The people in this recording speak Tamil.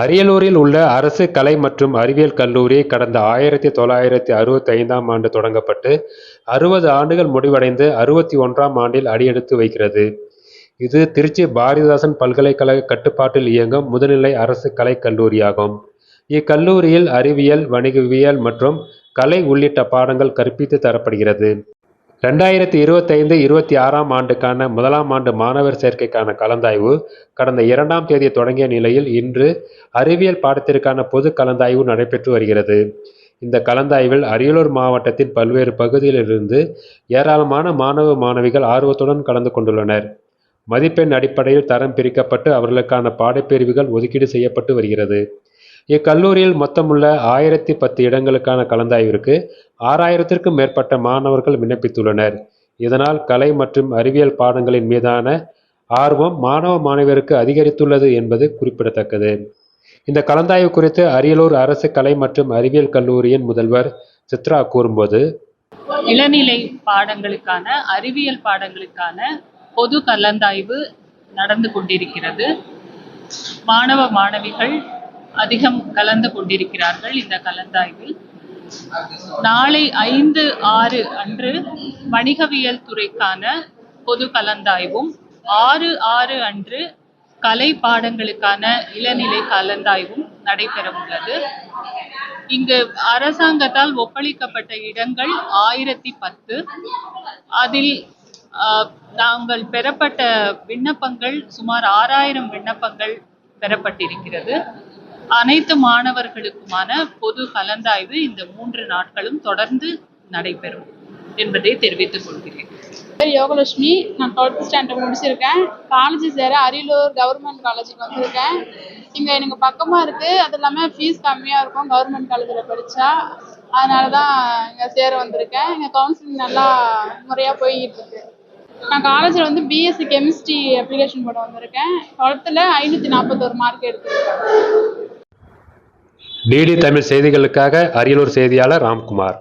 அரியலூரில் உள்ள அரசு கலை மற்றும் அறிவியல் கல்லூரி கடந்த ஆயிரத்தி தொள்ளாயிரத்தி அறுபத்தி ஐந்தாம் ஆண்டு தொடங்கப்பட்டு அறுபது ஆண்டுகள் முடிவடைந்து அறுபத்தி ஒன்றாம் ஆண்டில் அடியெடுத்து வைக்கிறது. இது திருச்சி பாரதிதாசன் பல்கலைக்கழக கட்டுப்பாட்டில் இயங்கும் முதுநிலை அரசு கலைக் கல்லூரியாகும். இக்கல்லூரியில் அறிவியல், வணிகவியல் மற்றும் கலை உள்ளிட்ட பாடங்கள் கற்பித்து தரப்படுகிறது. ரெண்டாயிரத்தி இருபத்தைந்து இருபத்தி ஆறாம் ஆண்டுக்கான முதலாம் ஆண்டு மாணவர் சேர்க்கைக்கான கலந்தாய்வு கடந்த இரண்டாம் தேதி தொடங்கிய நிலையில் இன்று அறிவியல் பாடத்திற்கான பொது கலந்தாய்வு நடைபெற்று வருகிறது. இந்த கலந்தாய்வில் அரியலூர் மாவட்டத்தின் பல்வேறு பகுதிகளிலிருந்து ஏராளமான மாணவ, மாணவிகள் ஆர்வத்துடன் கலந்து கொண்டுள்ளனர். மதிப்பெண் அடிப்படையில் தரம் பிரிக்கப்பட்டு அவர்களுக்கான பாடப்பிரிவுகள் ஒதுக்கீடு செய்யப்பட்டு வருகிறது. இக்கல்லூரியில் மொத்தமுள்ள ஆயிரத்தி பத்து இடங்களுக்கான கலந்தாய்விற்கு ஆறாயிரத்திற்கும் மேற்பட்ட மாணவர்கள் விண்ணப்பித்துள்ளனர். இதனால் கலை மற்றும் அறிவியல் பாடங்களின் மீதான ஆர்வம் மாணவ, மாணவியருக்கு அதிகரித்துள்ளது என்பது குறிப்பிடத்தக்கது. இந்த கலந்தாய்வு குறித்து அரியலூர் அரசு கலை மற்றும் அறிவியல் கல்லூரியின் முதல்வர் சித்ரா கூறும்போது, இளநிலை பாடங்களுக்கான அறிவியல் பாடங்களுக்கான பொது கலந்தாய்வு நடந்து கொண்டிருக்கிறது. மாணவ, மாணவிகள் அதிகம் கலந்து கொண்டிருக்கிறார்கள் இந்த கலந்தாய்வில். நாளை ஐந்து ஆறு அன்று வணிகவியல் துறைக்கான பொது கலந்தாய்வும், ஆறு ஆறு அன்று கலை பாடங்களுக்கான இளநிலை கலந்தாய்வும் நடைபெற உள்ளது இங்கு அரசாங்கத்தால் ஒப்பளிக்கப்பட்ட இடங்கள் ஆயிரத்தி பத்து. அதில் நாங்கள் பெறப்பட்ட விண்ணப்பங்கள் சுமார் ஆறாயிரம் விண்ணப்பங்கள் பெறப்பட்டிருக்கிறது. அனைத்து மாணவர்களுக்குமான பொது கலந்தாய்வு இந்த மூன்று நாட்களும் தொடர்ந்து நடைபெறும் என்பதை தெரிவித்துக் கொள்கிறேன். பேர் யோகலட்சுமி. நான் டுவெல்த் ஸ்டாண்டர்ட் முடிச்சிருக்கேன். காலேஜ் சேர அரியலூர் கவர்மெண்ட் காலேஜுக்கு வந்திருக்கேன். இங்கே எனக்கு பக்கமாக இருக்குது அது இல்லாமல் ஃபீஸ் கம்மியாக இருக்கும். கவர்மெண்ட் காலேஜில் படித்தா அதனால தான் இங்கே சேர வந்திருக்கேன். இங்கே கவுன்சிலிங் நல்லா முறையாக போய்கிட்டு இருக்கு. நான் காலேஜில் வந்து பிஎஸ்சி கெமிஸ்ட்ரி அப்ளிகேஷன் போட வந்திருக்கேன். டுவெல்த்தில் ஐநூற்றி நாற்பத்தோரு மார்க் எடுத்திருக்கேன். டிடி தமிழ் செய்திகளுக்காக அரியலூர் செய்தியாளர் ராம்குமார்.